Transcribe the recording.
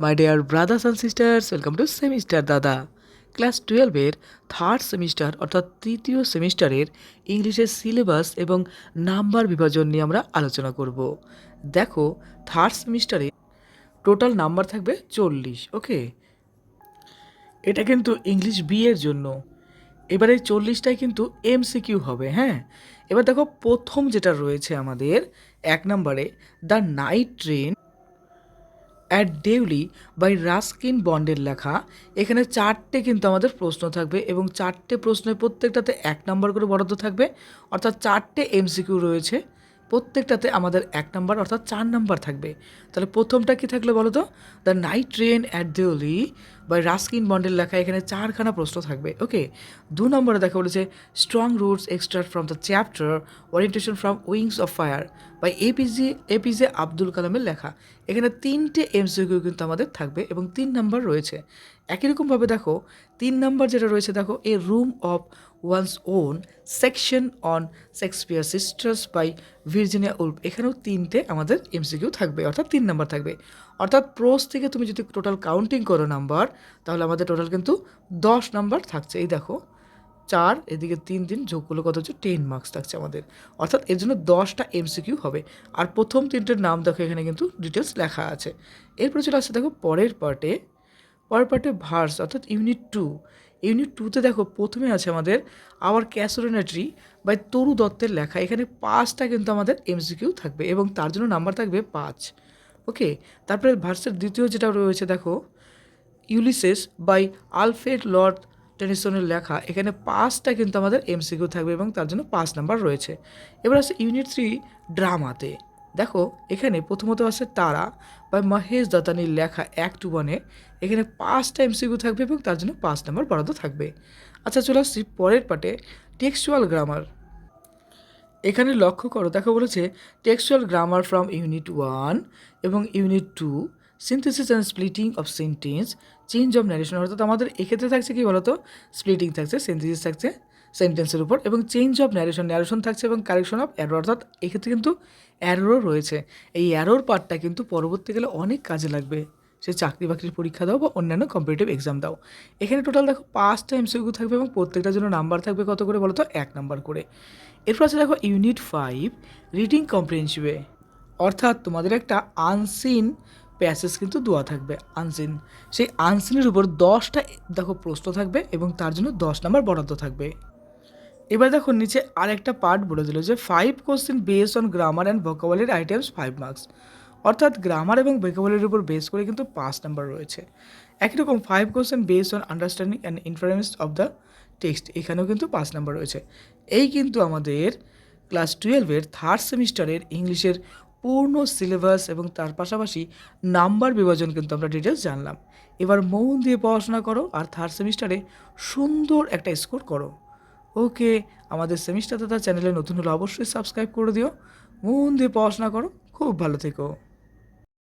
My dear brothers and sisters welcome to semester দাদা class টুয়েলভের third semester অর্থাৎ তৃতীয় সেমিস্টারের ইংলিশের সিলেবাস এবং নাম্বার বিভাজন নিয়ে আমরা আলোচনা করব। দেখো থার্ড সেমিস্টারে টোটাল নাম্বার থাকবে চল্লিশ ওকে এটা কিন্তু ইংলিশ বি এর জন্য। এবারে চল্লিশটাই কিন্তু এমসিকিউ হবে হ্যাঁ? এবার দেখো, প্রথম যেটা রয়েছে আমাদের, এক নম্বরে the night train at Deoli by Ruskin বন্ডের লেখা। এখানে চারটে কিন্তু আমাদের প্রশ্ন থাকবে এবং চারটে প্রশ্নের প্রত্যেকটাতে এক নম্বর করে বরাদ্দ থাকবে। অর্থাৎ চারটে এমসিকিউ রয়েছে, প্রত্যেকটাতে আমাদের এক নম্বর অর্থাৎ চার নম্বর থাকবে। তাহলে প্রথমটা কি থাকলে বলো তো? The night train at Deoli by Ruskin বন্ডের লেখা এখানে চারখানা প্রশ্ন থাকবে। ওকে দু নম্বরে দেখা বলেছে strong roots extract from the chapter orientation from wings of fire বা এপিজে এপিজে আব্দুল কালামের লেখা। এখানে তিনটে এমসিকিউ কিন্তু আমাদের থাকবে এবং তিন নাম্বার রয়েছে। একই রকমভাবে দেখো, তিন নাম্বার যেটা রয়েছে দেখো a room of one's own section on Shakespeare sisters by Virginia Woolf এখানেও তিনটে আমাদের এমসিকিউ থাকবে, অর্থাৎ তিন নাম্বার থাকবে। অর্থাৎ প্রোস থেকে তুমি যদি টোটাল কাউন্টিং করো নাম্বার তাহলে আমাদের টোটাল কিন্তু দশ নাম্বার থাকছে। এই দেখো, চার, এদিকে তিন দিন যোগ করলে কত হচ্ছে? টেন মার্কস থাকছে আমাদের। অর্থাৎ এর জন্য দশটা এমসিকিউ হবে। আর প্রথম তিনটের নাম দেখো, এখানে কিন্তু ডিটেলস লেখা আছে। এরপরে চলে আসছে দেখো পরের পার্টে পরের পার্টে ভার্স অর্থাৎ ইউনিট টু ইউনিট টুতে দেখো প্রথমে আছে আমাদের আওয়ার ক্যাসোরেনাট্রি বাই তরু দত্তের লেখা। এখানে পাঁচটা কিন্তু আমাদের এমসিকিউ থাকবে এবং তার জন্য নাম্বার থাকবে পাঁচ। ওকে তারপরে ভার্সের দ্বিতীয় যেটা রয়েছে, দেখো ইউলিসেস বাই আলফ্রেড লর্ড টেনিসনের লেখা, এখানে পাঁচটা কিন্তু আমাদের এমসিকিউ থাকবে এবং তার জন্য পাঁচ নাম্বার রয়েছে। এবার আছে ইউনিট থ্রি ড্রামাতে দেখো, এখানে প্রথমত আছে তারা বা মহেশ দত্তানির লেখা এক টু ওয়ানে এখানে পাঁচটা এমসিকিউ থাকবে এবং তার জন্য পাঁচ নাম্বার বরাদ্দ থাকবে। আচ্ছা চলে আসছি পরের পার্টে টেক্সচুয়াল গ্রামার এখানে লক্ষ্য করো, দেখো বলেছে textual grammar from unit one এবং unit two synthesis and splitting of sentence change of narration অর্থাৎ আমাদের এক্ষেত্রে থাকছে কি বলতো? স্প্লিটিং থাকছে সিনথেসিস থাকছে সেন্টেন্সের উপর এবং চেঞ্জ অফ ন্যারেশন ন্যারেশন থাকছে এবং কারেকশন অফ অ্যারো অর্থাৎ এক্ষেত্রে কিন্তু অ্যারোরও রয়েছে। এই অ্যারোর পার্টটা কিন্তু পরবর্তীকালে অনেক কাজে লাগবে। সে চাকরি বাকরির পরীক্ষা দাও বা অন্যান্য কম্পিটিটিভ এক্সাম দাও। এখানে টোটাল দেখো পাঁচটা এমসিকিউ থাকবে এবং প্রত্যেকটার জন্য নাম্বার থাকবে কত করে বলো তো এক নাম্বার করে। এরপর আছে দেখো ইউনিট ফাইভ রিডিং কম্প্রিহেন্সিভে অর্থাৎ তোমাদের একটা আনসিন প্যাসেজ কিন্তু দেওয়া থাকবে আনসিন সেই আনসিনের উপর দশটা দেখো প্রশ্ন থাকবে এবং তার জন্য দশ নাম্বার বরাদ্দ থাকবে। এবার দেখো নিচে আরেকটা পার্ট বলে দিল যে five question base on grammar and vocabulary items five marks অর্থাৎ গ্রামার এবং ভোকাবুলারির উপর বেস করে কিন্তু পাঁচ নাম্বার রয়েছে। একই রকম five question base on understanding and inference of the text এখানেও কিন্তু পাঁচ নাম্বার রয়েছে। এই কিন্তু আমাদের ক্লাস টুয়েলভের থার্ড সেমিস্টারের ইংলিশের পূর্ণ সিলেবাস এবং তার পাশাপাশি নাম্বার বিভাজন কিন্তু আমরা ডিটেলস জানলাম। এবার মন দিয়ে পড়াশোনা করো আর থার্ড সেমিস্টারে সুন্দর একটা স্কোর করো। ওকে, আমাদের সেমিস্টার দাদা চ্যানেলে নতুন হলে অবশ্যই সাবস্ক্রাইব করে দিও। মন দিয়ে পড়াশোনা করো, খুব ভালো থেকো।